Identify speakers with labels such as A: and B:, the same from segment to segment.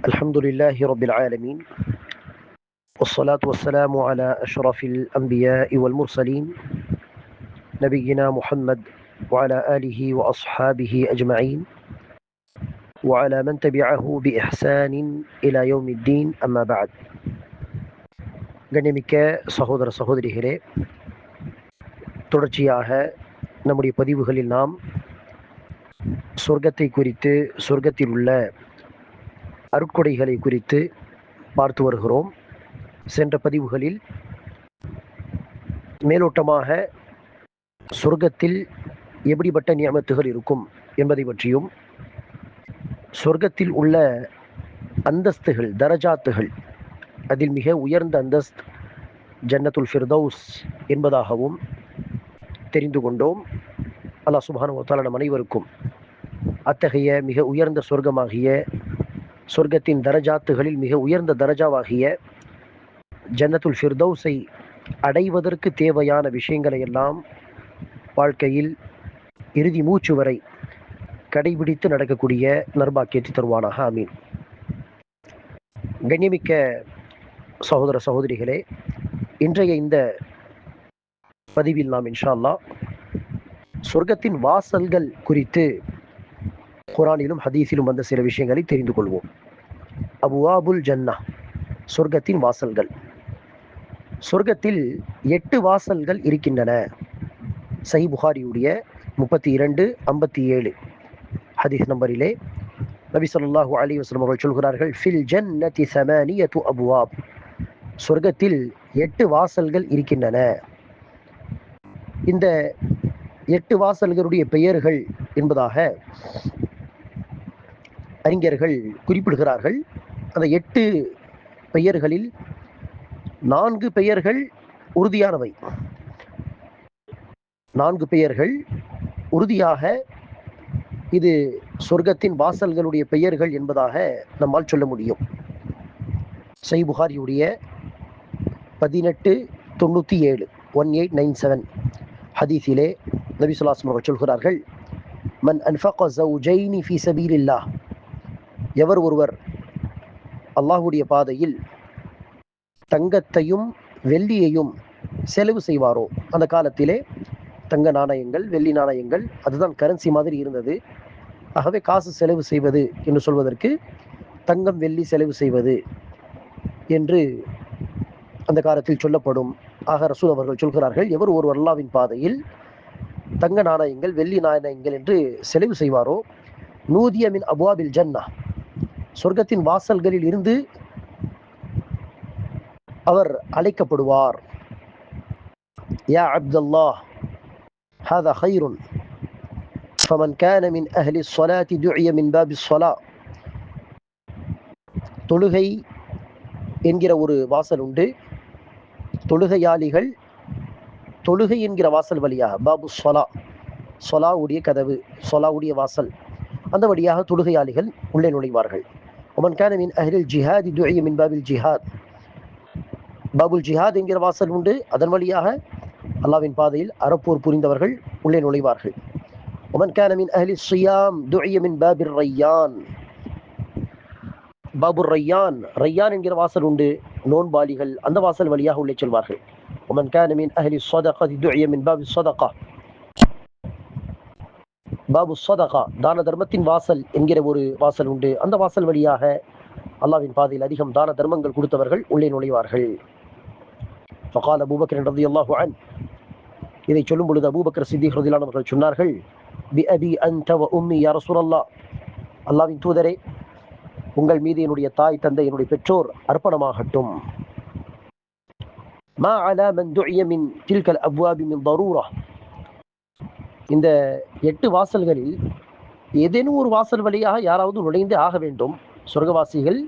A: الحمد لله رب العالمين والصلاة والسلام على أشرف الأنبياء والمرسلين نبينا محمد وعلى آله وأصحابه أجمعين وعلى من تبعه بإحسان إلى يوم الدين أما بعد கண்ணிமிக்க சகோதர சகோதரிகளே தொடர்ச்சியாக நம்முடைய பதிவுகளில் நாம் சொர்க்கத்தை குறித்து சொர்க்கத்தில் உள்ள அருட்கொடைகளை குறித்து பார்த்து வருகிறோம். சென்ற பதிவுகளில் மேலோட்டமாக சொர்க்கத்தில் எப்படிப்பட்ட நியமத்துகள் இருக்கும் என்பதை பற்றியும் சொர்க்கத்தில் உள்ள அந்தஸ்துகள் தரஜாத்துகள் அதில் மிக உயர்ந்த அந்தஸ்த் ஜன்னத்துல் ஃபிர்தௌஸ் என்பதாகவும் தெரிந்து கொண்டோம். அல்லாஹ் சுபானுவத்தால நம் அனைவருக்கும் அத்தகைய மிக உயர்ந்த சொர்க்கமாகிய சொர்க்கத்தின் தரஜாத்துகளில் மிக உயர்ந்த தரஜாவாகிய ஜன்னத்துல் ஃபிர்தௌஸை அடைவதற்கு தேவையான விஷயங்களை எல்லாம் வாழ்க்கையில் இறுதி மூச்சு வரை கடைபிடித்து நடக்கக்கூடிய நர்பாக்கியத்தை தருவானாக. ஆமீன். கண்ணியமிக்க சகோதர சகோதரிகளே இன்றைய இந்த பதிவில் நாம் இன்ஷா அல்லா சொர்க்கத்தின் வாசல்கள் குறித்து குரானிலும் ஹதீஸிலும் வந்த சில விஷயங்களை தெரிந்து கொள்வோம். அபுவாபுல் ஜன்னா சொர்க்கத்தின் வாசல்கள். சொர்க்கத்தில் எட்டு வாசல்கள் இருக்கின்றன. சஹி புகாரியுடைய முப்பத்தி இரண்டு ஐம்பத்தி ஏழு ஹதீஸ் நம்பரிலே நபி சொல்லாஹு அலி வஸ்லம் அவர்கள் சொல்கிறார்கள் ஃபில் ஜன்னதி து அபுவாப். சொர்க்கத்தில் எட்டு வாசல்கள் இருக்கின்றன. இந்த எட்டு வாசல்களுடைய பெயர்கள் என்பதாக அறிஞர்கள் குறிப்பிடுகிறார்கள். அந்த எட்டு பெயர்களில் நான்கு பெயர்கள் உறுதியானவை. நான்கு பெயர்கள் உறுதியாக இது சொர்க்கத்தின் வாசல்களுடைய பெயர்கள் என்பதாக நம்மால் சொல்ல முடியும். சை புகாரியுடைய பதினெட்டு தொண்ணூற்றி ஏழு ஒன் எயிட் நைன் செவன் ஹதீஸிலே நபி சொல்லாஸ்லம் அவர்கள் சொல்கிறார்கள் மன் அன்ஃபக ஜௌஜைனி ஃபி சபீலில்லா எவர் ஒருவர் அல்லாஹுடைய பாதையில் தங்கத்தையும் வெள்ளியையும் செலவு செய்வாரோ? அந்த காலத்திலே தங்க நாணயங்கள் வெள்ளி நாணயங்கள் அதுதான் கரன்சி மாதிரி இருந்தது. ஆகவே காசு செலவு செய்வது என்று சொல்வதற்கு தங்கம் வெள்ளி செலவு செய்வது என்று அந்த காலத்தில் சொல்லப்படும். ஆக ரசூல் அவர்கள் சொல்கிறார்கள் எவர் ஒரு அல்லாவின் பாதையில் தங்க நாணயங்கள் வெள்ளி நாணயங்கள் என்று செலவு செய்வாரோ? நூதியமின் அபுவாபில் ஜன்னா. சொர்க்கத்தின் வாசல்களில் இருந்து அவர் அழைக்கப்படுவார் யா அப்துல்லாஹ் هذا خير فمن كان من أهل الصلاة دعي من باب الصلاة தொழுகை என்கிற ஒரு வாசல் உண்டு தொழுகையாளிகள் தொழுகை என்கிற வாசல் வழியாக பாபு சொலா சொலா உடைய கதவு சொலா உடைய வாசல் அந்த வழியாக தொழுகையாளிகள் உள்ளே நுழைவார்கள் ஒமன் கான மின் அஹ்லில் ஜிஹாத் துஐய மின் பாபில் ஜிஹாத் பாபுல் ஜிஹாத் என்கிற வாசல் உண்டு அதன் வழியாக அல்லாவின் பாதையில் அறப்போர் புரிந்தவர்கள் உள்ளே நுழைவார்கள் ஒமன் கான மின் அஹ்லி சியாம் துஐய மின் பாபிர் ரையான் பாபுர் ரையான் ரையான் என்கிற வாசல் உண்டு நோன்பாளிகள் அந்த வாசல் வழியாக உள்ளே செல்வார்கள் ஒமன் கான மின் அஹ்லி صدقة دعي من باب الصدقة பாபு சதகா தான தர்மத்தின் வாசல் என்கிற ஒரு வாசல் உண்டு. அந்த வாசல் வழியாக அல்லாவின் பாதையில் அதிகம் தான தர்மங்கள் கொடுத்தவர்கள் உள்ளே நுழைவார்கள். ஃபகால் அபூபக்கர் ரதி அல்லாஹு அன் இதை சொல்லும் பொழுது அபூபக்கர் சித்திக் ரதிலானவர்கள் சொன்னார்கள் பி அபி அந்த உம்மி யார சுரல்லா அல்லாவின் தூதரே உங்கள் மீது என்னுடைய தாய் தந்தை என்னுடைய பெற்றோர் அர்ப்பணமாகட்டும். மா அலா மன் துய்ய மின் தில்கல் அப்வாபி மின் தரூரா. இந்த எட்டு வாசல்களில் ஏதேனும் ஒரு வாசல் வழியாக யாராவது நுழைந்தே ஆக வேண்டும். சொர்க்கவாசிகள்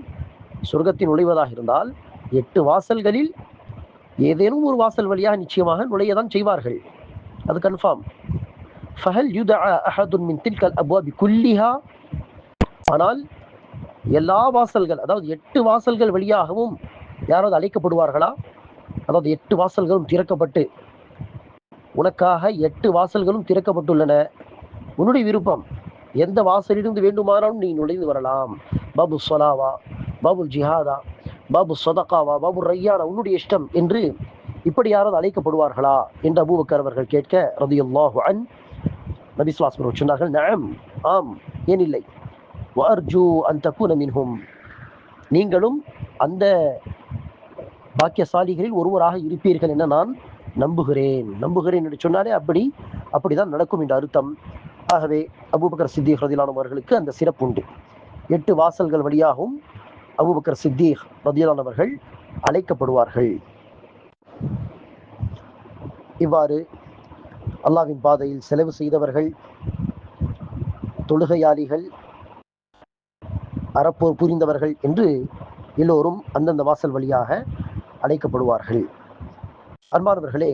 A: சொர்க்கத்தில் நுழைவதாக இருந்தால் எட்டு வாசல்களில் ஏதேனும் ஒரு வாசல் வழியாக நிச்சயமாக நுழையதான் செய்வார்கள். அது கன்ஃபார்ம் ஃபஹல் யுதா அஹதுன் மின் தில்கல் அபுவாபி குல்லிஹா. ஆனால் எல்லா வாசல்கள் அதாவது எட்டு வாசல்கள் வழியாகவும் யாராவது அழைக்கப்படுவார்களா? அதாவது எட்டு வாசல்களும் திறக்கப்பட்டு உனக்காக எட்டு வாசல்களும் திறக்கப்பட்டுள்ளன. உன்னுடைய விருப்பம் எந்த வாசலிலிருந்து வேண்டுமானாலும் நீ நுழைந்து வரலாம். பாபு சொலாவா பாபு ஜிஹாதா பாபு சொதக்காவா பாபு ரையானா உன்னுடைய இஷ்டம் என்று இப்படி யாராவது அழைக்கப்படுவார்களா என்று அபூபக்கர் அவர்கள் கேட்க ரதியுல்லாஹு அன் நபிஸ்லாஸ் அவர்கள் சொன்னார்கள் நம் ஆம் ஏன் இல்லை வர்ஜு அந்த தக்குன மின்ஹும். நீங்களும் அந்த பாக்கியசாலிகளில் ஒருவராக இருப்பீர்கள் என நான் நம்புகிறேன் நம்புகிறேன் என்று சொன்னாலே அப்படி அப்படிதான் நடக்கும் என்ற அர்த்தம். ஆகவே அபூபக்கர் சித்திக் ரதிலான அவர்களுக்கு அந்த சிறப்பு உண்டு. எட்டு வாசல்கள் வழியாகவும் அபூபக்கர் சித்திக் ரதிலானவர்கள் அழைக்கப்படுவார்கள். இவ்வாறு அல்லாவின் பாதையில் செலவு செய்தவர்கள் தொழுகையாளிகள் அறப்போர் புரிந்தவர்கள் என்று எல்லோரும் அந்தந்த வாசல் வழியாக அழைக்கப்படுவார்கள். அன்பானவர்களே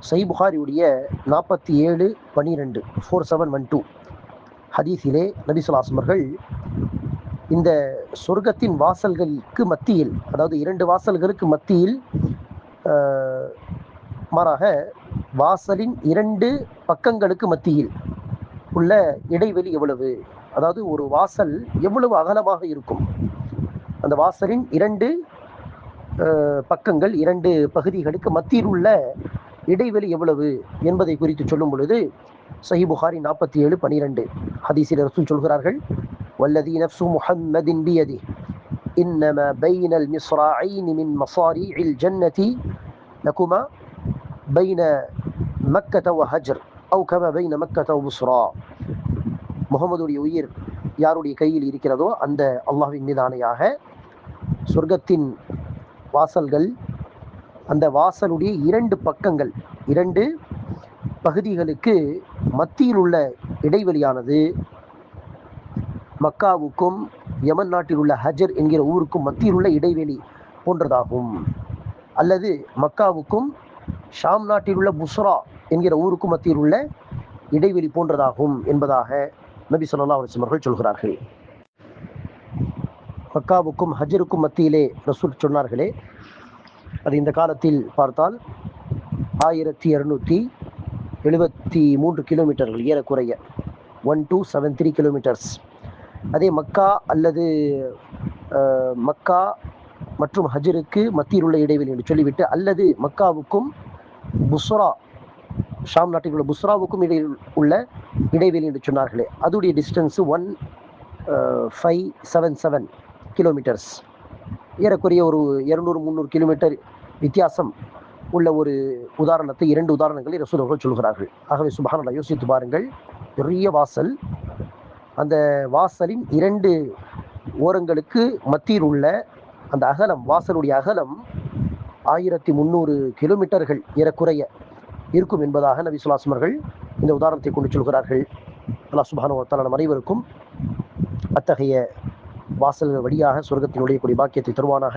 A: சை புகாரியுடைய நாற்பத்தி ஏழு பனிரெண்டு ஃபோர் செவன் ஒன் டூ ஹதீஸிலே நபிசுலாஸ்மர்கள் இந்த சொர்க்கத்தின் வாசல்களுக்கு மத்தியில் அதாவது இரண்டு வாசல்களுக்கு மத்தியில் மாறாக வாசலின் இரண்டு பக்கங்களுக்கு மத்தியில் உள்ள இடைவெளி எவ்வளவு? அதாவது ஒரு வாசல் எவ்வளவு அகலமாக இருக்கும்? அந்த வாசலின் இரண்டு பக்கங்கள் இரண்டு பகுதிகளுக்கு மத்தியில் உள்ள இடைவெளி எவ்வளவு என்பதை குறித்து சொல்லும் பொழுது சஹி புகாரி நாற்பத்தி ஏழு பனிரெண்டு ஹதீசில் ரசூல் சொல்கிறார்கள் வல்லதி நப்சு முஹம்மதின் பியதி இன்னம பைனல் மிஸ்ராயின் மின் மசாரி இல் ஜன்னதி நகுமா பைன மக்கத ஹஜர் அவு கம பைன மக்கத உஸ்ரா. முகமதுடைய உயிர் யாருடைய கையில் இருக்கிறதோ அந்த அல்லாஹின் மீதானையாக சொர்க்கத்தின் வாசல்கள். அந்த வாசலுடைய இரண்டு பக்கங்கள் இரண்டு பகுதிகளுக்கு மத்தியில் உள்ள இடைவெளியானது. மக்காவுக்கும் யமன் நாட்டில் உள்ள ஹஜர் என்கிற ஊருக்கும் மத்தியில் உள்ள இடைவெளி போன்றதாகும். அல்லது மக்காவுக்கும் ஷாம் நாட்டில் உள்ள புஸ்ரா என்கிற ஊருக்கும் மத்தியில் உள்ள இடைவெளி போன்றதாகும் என்பதாக நபி சொல்லா அலைஹி அவர்கள் சொல்கிறார்கள். மக்காவுக்கும் ஹஜருக்கும் மத்தியிலே ரசூல் சொன்னார்களே. அது இந்த காலத்தில் பார்த்தால் ஆயிரத்தி இரநூத்தி எழுபத்தி மூன்று கிலோமீட்டர்கள் ஏறக்குறைய. One two seven three kilometres அதே மக்கா அல்லது மக்கா மற்றும் ஹஜருக்கு மத்தியில் உள்ள இடைவெளி என்று சொல்லிவிட்டு அல்லது மக்காவுக்கும் புஸ்ரா ஷாம் நாட்டில் உள்ள புஸ்ராவுக்கும் இடையில் உள்ள இடைவெளி என்று சொன்னார்களே. அதோடைய distance one five seven seven kilometres ஏறக்குறைய ஒரு இரநூறு முந்நூறு கிலோமீட்டர் வித்தியாசம் உள்ள ஒரு உதாரணத்தை இரண்டு உதாரணங்களை ரசூல் அவர்கள் சொல்கிறார்கள். ஆகவே சுபஹானல்லாஹ் யோசித்து பாருங்கள். பெரிய வாசல். அந்த வாசலின் இரண்டு ஓரங்களுக்கு மத்தியில் உள்ள அந்த அகலம் வாசலுடைய அகலம் ஆயிரத்தி முந்நூறு கிலோமீட்டர்கள் ஏறக்குறைய இருக்கும் என்பதாக நபி சுல்லாஸ்லம் இந்த உதாரணத்தை கொண்டு சொல்கிறார்கள். அல்லா சுபானு நம் அனைவருக்கும் அத்தகைய வாசல்கள் வழியாக சொர்க்கத்தில் நுழையக்கூடிய பாக்கியத்தை தருவானாக.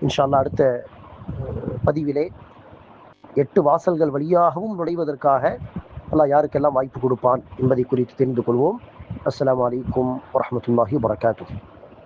A: இன்ஷால்லா அடுத்த அஹ், பதிவிலே எட்டு வாசல்கள் வழியாகவும் நுழைவதற்காக அல்லாஹ் யாருக்கெல்லாம் வாய்ப்பு கொடுப்பான் என்பதை குறித்து தெரிந்து கொள்வோம். அஸ்லாம் வலைக்கம் வரமத்துல்லாஹி வரகாத்து